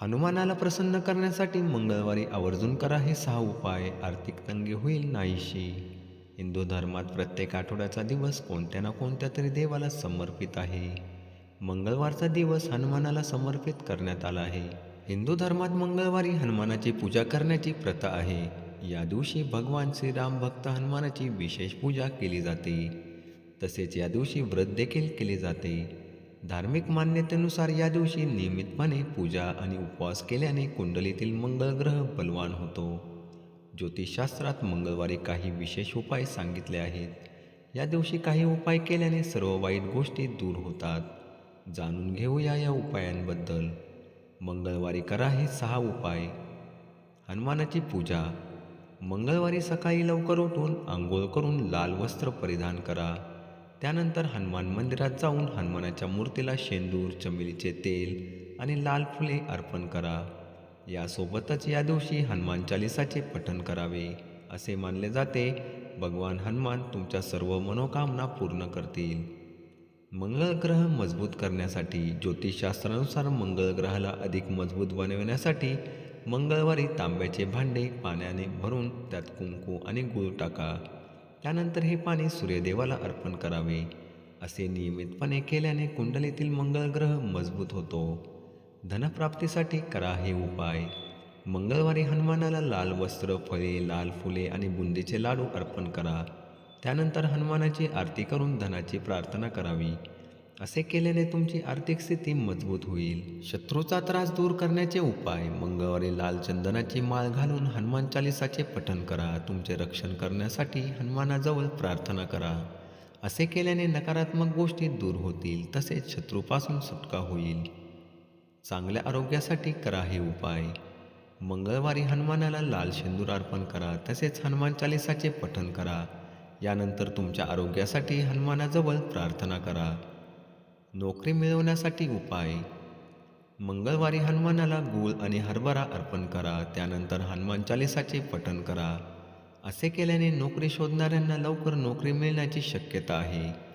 हनुमानाला प्रसन्न करण्यासाठी मंगळवारी आवर्जून करा हे सहा उपाय. आर्थिक तंगी होईल नाहीशी. हिंदू धर्मात प्रत्येक आठवड्याचा दिवस कोणत्या ना कोणत्या तरी देवाला समर्पित आहे. मंगळवारचा दिवस हनुमानाला समर्पित करण्यात आला आहे. हिंदू धर्मात मंगळवारी हनुमानाची पूजा करण्याची प्रथा आहे. या दिवशी भगवान श्रीराम भक्त हनुमानाची विशेष पूजा केली जाते. तसेच या दिवशी व्रत देखील केले जाते. धार्मिक मान्यतेनुसार या दिवशी नियमितपणे पूजा आणि उपवास केल्याने कुंडलीतील मंगळ ग्रह बलवान होतो. ज्योतिषशास्त्रात मंगळवारी काही विशेष उपाय सांगितले आहेत. या दिवशी काही उपाय केल्याने सर्व वाईट गोष्टी दूर होतात. जाणून घेऊया या उपायांबद्दल. मंगळवारी करा हे सहा उपाय. हनुमानाची पूजा. मंगळवारी सकाळी लवकर उठून आंघोळ करून लाल वस्त्र परिधान करा. त्यानंतर हनुमान मंदिरात जाऊन हनुमानाच्या मूर्तीला शेंदूर चमेलीचे तेल आणि लाल फुले अर्पण करा. यासोबतच या दिवशी हनुमान चालिसाचे पठण करावे असे मानले जाते. भगवान हनुमान तुमच्या सर्व मनोकामना पूर्ण करतील. मंगळ ग्रह मजबूत करण्यासाठी ज्योतिषशास्त्रानुसार मंगळ ग्रहाला अधिक मजबूत बनविण्यासाठी मंगळवारी तांब्याचे भांडे पाण्याने भरून त्यात कुंकू आणि गूळ टाका. त्यानंतर हे पाणी सूर्यदेवाला अर्पण करावे. असे नियमितपणे केल्याने कुंडलीतील मंगळग्रह मजबूत होतो. धनप्राप्तीसाठी करा हे उपाय. मंगळवारी हनुमानाला लाल वस्त्र फळे लाल फुले आणि बुंदीचे लाडू अर्पण करा. त्यानंतर हनुमानाची आरती करून धनाची प्रार्थना करावी. असे केल्याने तुमची आर्थिक स्थिती मजबूत होईल. शत्रूचा त्रास दूर करण्याचे उपाय मंगळवारी लाल चंदनाची माळ घालून हनुमान चालिसाचे पठण करा. तुमचे रक्षण करण्यासाठी हनुमानाजवळ प्रार्थना करा. असे केल्याने नकारात्मक गोष्टी दूर होतील तसेच शत्रूपासून सुटका होईल. चांगल्या आरोग्यासाठी करा हे उपाय. मंगळवारी हनुमानाला लाल शेंदूर अर्पण करा तसेच हनुमान चालिसाचे पठण करा. यानंतर तुमच्या आरोग्यासाठी हनुमानाजवळ प्रार्थना करा. नोकरी मिळवण्यासाठी उपाय. मंगळवारी हनुमानाला गूळ आणि हरभरा अर्पण करा त्यानंतर हनुमान चालिसाचे पठण करा. असे केल्याने नोकरी शोधणाऱ्यांना लवकर नोकरी मिळण्याची शक्यता आहे.